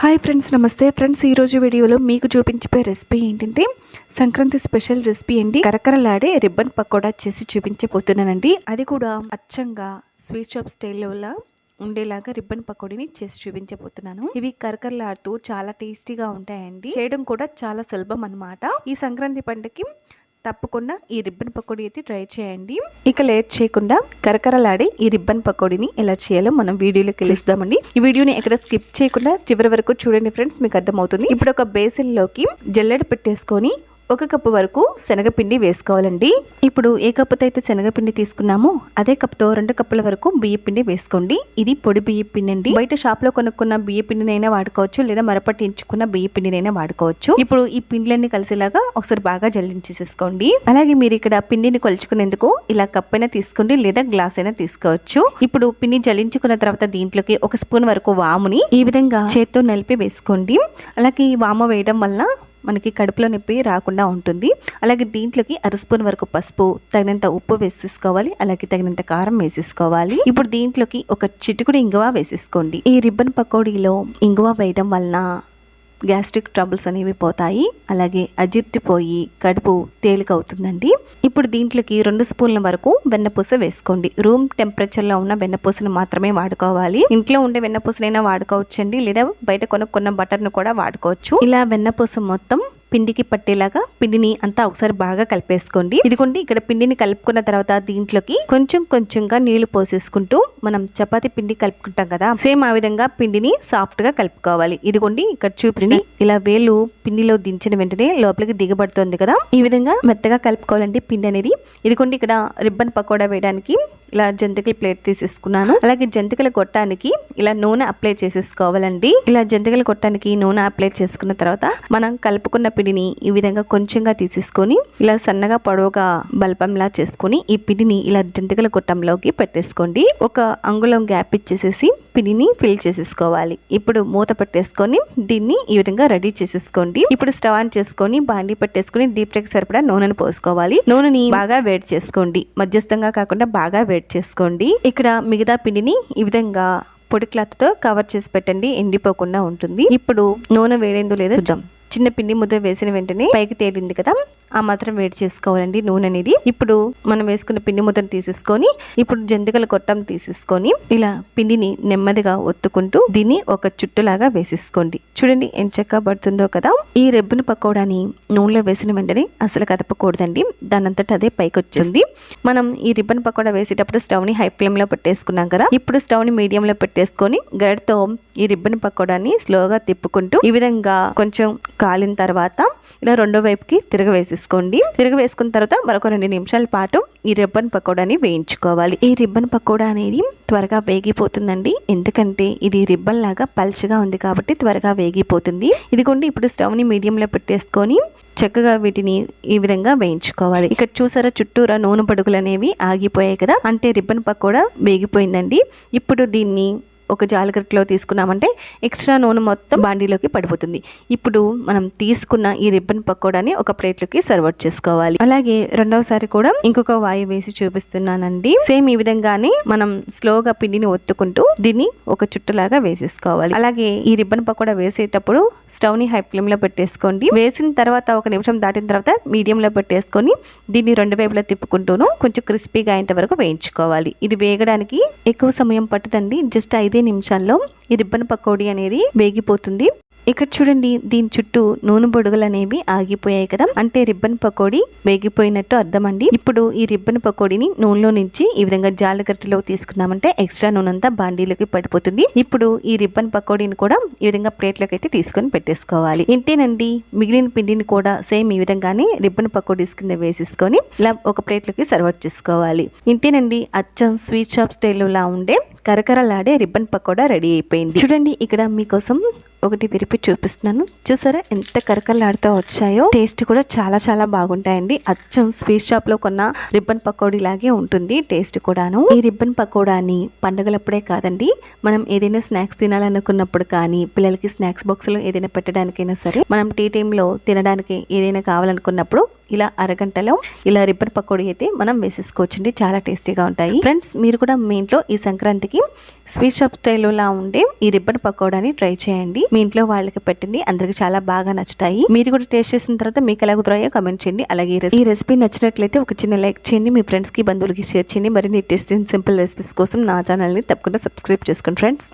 Hi friends నమస్తే. Friends ఈరోజు వీడియోలో మీకు చూపించే రెసిపీ ఏంటంటే సంక్రాంతి స్పెషల్ రెసిపీ అండి. కరకరలాడే రిబ్బన్ పకోడా చేసి చూపించబోతున్నానండి. అది కూడా అచ్చంగా స్వీట్ షాప్ స్టైల్లో ఉండేలాగా రిబ్బన్ పకోడీని చేసి చూపించబోతున్నాను. ఇవి కరకరలాడుతూ చాలా టేస్టీగా ఉంటాయండి. చేయడం కూడా చాలా సులభం అన్నమాట. ఈ సంక్రాంతి పండుగకి తప్పకుండా ఈ రిబ్బన్ పకోడీ అయితే ట్రై చేయండి. ఇక లేట్ చేయకుండా కరకరలాడే ఈ రిబ్బన్ పకోడీని ఎలా చేయాలో మనం వీడియోలోకి వెళ్ళిస్తామండి. ఈ వీడియోని ఎక్కడ స్కిప్ చేయకుండా చివరి వరకు చూడండి ఫ్రెండ్స్ మీకు అర్థమవుతుంది. ఇప్పుడు ఒక బేసిన్లోకి జల్లెడ పెట్టేసుకొని ఒక కప్పు వరకు శనగపిండి వేసుకోవాలండి. ఇప్పుడు ఏ కప్పుతో అయితే శనగపిండి తీసుకున్నామో అదే కప్పుతో రెండు కప్పుల వరకు బియ్యపిండి వేసుకోండి. ఇది పొడి బియ్యపిండి అండి. బయట షాప్లో కొనుక్కున్న బియ్యపిండినైనా వాడుకోవచ్చు లేదా మరపట్టించుకున్న బియ్యపిండినైనా వాడుకోవచ్చు. ఇప్పుడు ఈ పిండిలన్నీ కలిసేలాగా ఒకసారి బాగా జల్లించేసేసుకోండి. అలాగే మీరు ఇక్కడ పిండిని కొలుచుకునేందుకు ఇలా కప్ అయినా తీసుకోండి లేదా గ్లాస్ అయినా తీసుకోవచ్చు. ఇప్పుడు పిండి జల్లించుకున్న తర్వాత దీంట్లోకి ఒక స్పూన్ వరకు వాముని ఈ విధంగా చేత్తో నలిపి వేసుకోండి. అలాగే ఈ వామ వేయడం వలన మనకి కడుపులో నొప్పి రాకుండా ఉంటుంది. అలాగే దీంట్లోకి అర స్పూన్ వరకు పసుపు తగినంత ఉప్పు వేసేసుకోవాలి. అలాగే తగినంత కారం వేసేసుకోవాలి. ఇప్పుడు దీంట్లోకి ఒక చిటుకుడు ఇంగువ వేసేసుకోండి. ఈ రిబ్బన్ పకోడీలో ఇంగువ వేయడం వలన గ్యాస్ట్రిక్ ట్రబుల్స్ అనేవి పోతాయి. అలాగే అజీర్తి పోయి కడుపు తేలిక అవుతుందండి ఇప్పుడు దీంట్లోకి రెండు స్పూన్ల వరకు వెన్నపూస వేసుకోండి. రూమ్ టెంపరేచర్లో ఉన్న వెన్నపూసను మాత్రమే వాడుకోవాలి. ఇంట్లో ఉండే వెన్నపూసనైనా వాడుకోవచ్చండి. లేదా బయట కొనుక్కున్న బటర్ను కూడా వాడుకోవచ్చు. ఇలా వెన్నపూస మొత్తం పిండికి పట్టేలాగా పిండిని అంతా ఒకసారి బాగా కలిపేసుకోండి. ఇదిగోండి ఇక్కడ పిండిని కలుపుకున్న తర్వాత దీంట్లోకి కొంచెం కొంచెంగా నీళ్ళు పోసేసుకుంటూ మనం చపాతీ పిండి కలుపుకుంటాం కదా సేమ్ ఆ విధంగా పిండిని సాఫ్ట్గా కలుపుకోవాలి. ఇదిగోండి ఇక్కడ చూపించి ఇలా వేలు పిండిలో దించిన వెంటనే లోపలికి దిగబడుతుంది కదా ఈ విధంగా మెత్తగా కలుపుకోవాలండి పిండి అనేది. ఇదిగోండి ఇక్కడ రిబ్బన్ పకోడా వేయడానికి ఇలా జంతికల ప్లేట్ తీసేసుకున్నాను. అలాగే జంతికల కొట్టానికి ఇలా నూనె అప్లై చేసేసుకోవాలండి. ఇలా జంతికల కొట్టానికి నూనె అప్లై చేసుకున్న తర్వాత మనం కలుపుకున్న పిండిని ఈ విధంగా కొంచెంగా తీసేసుకొని ఇలా సన్నగా పొడవుగా బల్పంలా చేసుకొని ఈ పిండిని ఇలా జంతికల కొట్టంలోకి పెట్టేసుకోండి. ఒక అంగుళం గ్యాప్ ఇచ్చేసేసి పిండిని ఫిల్ చేసేసుకోవాలి. ఇప్పుడు మూత పెట్టేసుకొని దీన్ని ఈ విధంగా రెడీ చేసేసుకోండి. ఇప్పుడు స్టవ్ ఆన్ చేసుకొని బాండి పెట్టేసుకొని డీప్ ఫ్రైకి సరిపడా నూనెను పోసుకోవాలి. నూనెని బాగా వేడి చేసుకోండి. మధ్యస్థంగా కాకుండా బాగా వేడి చేసుకోండి. ఇక్కడ మిగతా పిండిని ఈ విధంగా పొడి క్లాత్తో కవర్ చేసి పెట్టండి. ఎండిపోకుండా ఉంటుంది. ఇప్పుడు నూనె వేడేందో లేదో చూద్దాం. చిన్న పిండి ముద్ద వేసిన వెంటనే పైకి తేలింది కదా ఆ మాత్రం వేడి చేసుకోవాలండి నూనె అనేది. ఇప్పుడు మనం వేసుకున్న పిండి ముద్దను తీసేసుకొని ఇప్పుడు జంతికల కొట్టం తీసేసుకొని ఇలా పిండిని నెమ్మదిగా ఒత్తుకుంటూ దీన్ని ఒక చుట్టులాగా వేసేసుకోండి. చూడండి ఎంచక్క పడుతుందో కదా. ఈ రెబ్బను పకోడాని నూనెలో వేసిన వెంటనే అసలు కదపకూడదండి. దానంతట అదే పైకి వచ్చింది మనం ఈ రిబ్బన్ పకోడా వేసేటప్పుడు స్టవ్ని హై ఫ్లేమ్లో పెట్టేసుకున్నాం కదా. ఇప్పుడు స్టవ్ని మీడియం లో పెట్టేసుకొని గడితో ఈ రిబ్బన్ పకోడాని స్లోగా తిప్పుకుంటూ ఈ విధంగా కొంచెం కాలిన తర్వాత ఇలా రెండో వైపుకి తిరగవేసేసుకోండి. తిరగవేసుకున్న తర్వాత మరొక రెండు నిమిషాల పాటు ఈ రిబ్బన్ పకోడాని వేయించుకోవాలి. ఈ రిబ్బన్ పకోడా అనేది త్వరగా వేగిపోతుందండి. ఎందుకంటే ఇది రిబ్బన్ లాగా పల్చగా ఉంది కాబట్టి త్వరగా వేగిపోతుంది. ఇదిగోండి ఇప్పుడు స్టవ్ని మీడియంలో పెట్టేసుకొని చక్కగా వీటిని ఈ విధంగా వేయించుకోవాలి. ఇక్కడ చూసారా చుట్టూరా నూనె పడుగులు అనేవి ఆగిపోయాయి కదా. అంటే రిబ్బన్ పకోడా వేగిపోయిందండి. ఇప్పుడు దీన్ని ఒక జాలగట్లో తీసుకున్నామంటే ఎక్స్ట్రా నూనె మొత్తం బాండీలోకి పడిపోతుంది. ఇప్పుడు మనం తీసుకున్న ఈ రిబ్బన్ పకోడాని ఒక ప్లేట్లోకి సర్వ్ చేసుకోవాలి. అలాగే రెండవసారి కూడా ఇంకొక వాయు వేసి చూపిస్తున్నానండి. సేమ్ ఈ విధంగానే మనం స్లోగా పిండిని ఒత్తుకుంటూ దీన్ని ఒక చుట్టలాగా వేసేసుకోవాలి. అలాగే ఈ రిబ్బన్ పకోడా వేసేటప్పుడు స్టవ్ని హై ఫ్లేమ్లో పెట్టేసుకోండి. వేసిన తర్వాత ఒక నిమిషం దాటిన తర్వాత మీడియం లో పెట్టేసుకొని దీన్ని రెండు వైపులా తిప్పుకుంటూను కొంచెం క్రిస్పీగా అయ్యేంత వరకు వేయించుకోవాలి. ఇది వేగడానికి ఎక్కువ సమయం పట్టుదండి. జస్ట్ ఐదు నిమిషాల్లో ఈ రిబ్బన్ పకోడీ అనేది వేగిపోతుంది. ఇక్కడ చూడండి దీని చుట్టూ నూనె బొడుగులు అనేవి ఆగిపోయాయి కదా. అంటే రిబ్బన్ పకోడీ వేగిపోయినట్టు అర్థం అండి ఇప్పుడు ఈ రిబ్బన్ పకోడీని నూనెలో నుంచి ఈ విధంగా జాలగట్టలో తీసుకున్నామంటే ఎక్స్ట్రా నూనె అంతా బాండీలోకి పడిపోతుంది. ఇప్పుడు ఈ రిబ్బన్ పకోడీని కూడా ఈ విధంగా ప్లేట్లోకి అయితే తీసుకొని పెట్టేసుకోవాలి. ఇంతేనండి మిగిలిన పిండిని కూడా సేమ్ ఈ విధంగానే రిబ్బన్ పకోడీస్ కింద వేసేసుకొని ఇలా ఒక ప్లేట్లోకి సర్వ్ చేసుకోవాలి. ఇంతేనండి అచ్చం స్వీట్ షాప్ స్టైల్లో ఉండే కరకరలాడే రిబ్బన్ పకోడా రెడీ అయిపోయింది. చూడండి ఇక్కడ మీకోసం ఒకటి విరిపి చూపిస్తున్నాను. చూసారా ఎంత కరకల్లాడుతూ వచ్చాయో? టేస్ట్ కూడా చాలా చాలా బాగుంటాయండి. అచ్చం స్వీట్ షాప్లో కొన్న రిబ్బన్ పకోడీ లాగే ఉంటుంది టేస్ట్ కూడాను. ఈ రిబ్బన్ పకోడాని పండుగలప్పుడే కాదండి మనం ఏదైనా స్నాక్స్ తినాలనుకున్నప్పుడు కానీ పిల్లలకి స్నాక్స్ బాక్స్లో ఏదైనా పెట్టడానికైనా సరే మనం టీ టైంలో తినడానికి ఏదైనా కావాలనుకున్నప్పుడు ఇలా అరగంటలో ఇలా రిబ్బన్ పకోడీ అయితే మనం వేసేసుకోవచ్చండి. చాలా టేస్టీగా ఉంటాయి. ఫ్రెండ్స్ మీరు కూడా మీ ఇంట్లో ఈ సంక్రాంతికి స్వీట్ షాప్ స్టైల్లో ఉండే ఈ రిబ్బన్ పకోడాని ట్రై చేయండి. మీ ఇంట్లో వాళ్ళకి పెట్టండి అందరికి చాలా బాగా నచ్చుతాయి. మీరు కూడా టేస్ట్ చేసిన తర్వాత మీకు ఎలా కుదరాయో కమెంట్ చేయండి. అలాగే ఈ రెసిపీ- ఈ రెసిపీ నచ్చినట్లయితే ఒక చిన్న లైక్ చేయండి. మీ ఫ్రెండ్స్కి బంధువులకి షేర్ చేయండి. మరిన్ని టేస్టీ సింపుల్ రెసిపీస్ కోసం నా ఛానల్ని తప్పకుండా సబ్స్క్రైబ్ చేసుకోండి ఫ్రెండ్స్